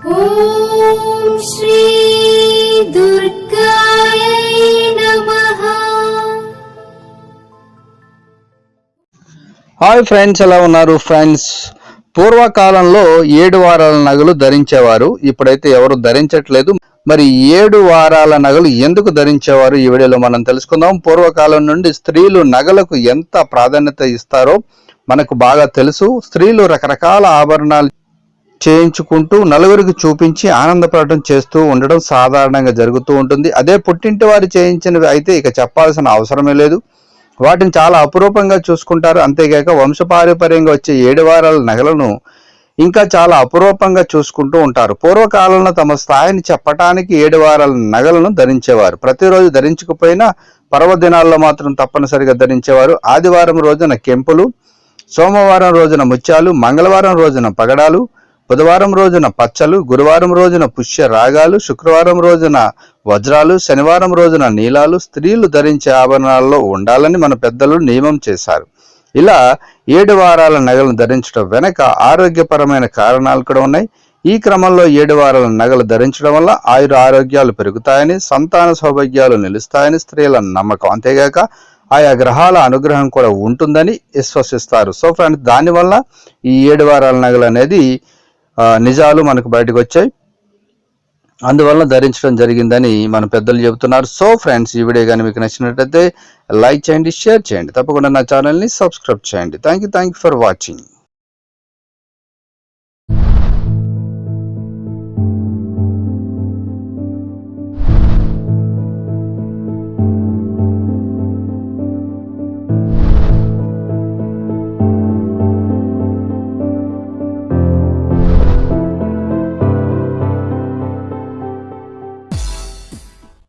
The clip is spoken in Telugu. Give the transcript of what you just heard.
ॐ श्री दुर्गायै नमः హాయ్ ఫ్రెండ్స్ ఎలా ఉన్నారు ఫ్రెండ్స్ పూర్వకాలంలో ఏడు వారాల నగలు ధరించేవారు ఇప్పుడైతే ఎవరు ధరించట్లేదు మరి ఏడు వారాల నగలు ఎందుకు ధరించేవారు ఈ వీడియోలో మనం తెలుసుకుందాం పూర్వకాలం నుండి స్త్రీలు నగలకు ఎంత ప్రాధాన్యత ఇస్తారో మనకు బాగా తెలుసు స్త్రీలు రకరకాల ఆభరణాలు చేయించుకుంటూ నలుగురికి చూపించి ఆనందపడటం చేస్తూ ఉండడం సాధారణంగా జరుగుతూ ఉంటుంది. అదే పుట్టింటి వారు చేయించినవి అయితే ఇక చెప్పాల్సిన అవసరమే లేదు. వాటిని చాలా అపురూపంగా చూసుకుంటారు. అంతేగాక వంశపారంపర్యంగా వచ్చే ఏడు వారాల నగలను ఇంకా చాలా అపురూపంగా చూసుకుంటూ ఉంటారు. పూర్వకాలంలో తమ స్థాయిని చెప్పటానికి ఏడు వారాల నగలను ధరించేవారు. ప్రతిరోజు ధరించకపోయినా పర్వదినాల్లో మాత్రం తప్పనిసరిగా ధరించేవారు. ఆదివారం రోజున కెంపులు సోమవారం రోజున ముత్యాలు మంగళవారం రోజున పగడాలు బుధవారం రోజున పచ్చలు గురువారం రోజున పుష్య రాగాలు శుక్రవారం రోజున వజ్రాలు శనివారం రోజున నీలాలు స్త్రీలు ధరించే ఆభరణాల్లో ఉండాలని మన పెద్దలు నియమం చేశారు. ఇలా ఏడు వారాల నగలను ధరించడం వెనక ఆరోగ్యపరమైన కారణాలు కూడా ఉన్నాయి. ఈ క్రమంలో ఏడు వారాల నగలు ధరించడం వల్ల ఆయుర ఆరోగ్యాలు పెరుగుతాయని సంతాన సౌభాగ్యాలు నిలుస్తాయని స్త్రీల నమ్మకం. అంతేగాక ఆయా గ్రహాల అనుగ్రహం కూడా ఉంటుందని విశ్వసిస్తారు. సో ఫ్రెండ్స్ దానివల్ల ఈ ఏడు వారాల నగలు అనేది నిజాలు మనకు బయటకు వచ్చాయి. అందువల్ల ధరించడం జరిగిందని మన పెద్దలు చెబుతున్నారు. సో ఫ్రెండ్స్ ఈ వీడియో కానీ మీకు నచ్చినట్లయితే లైక్ చేయండి షేర్ చేయండి. తప్పకుండా నా ఛానల్ని సబ్స్క్రైబ్ చేయండి. Thank you thank you for watching.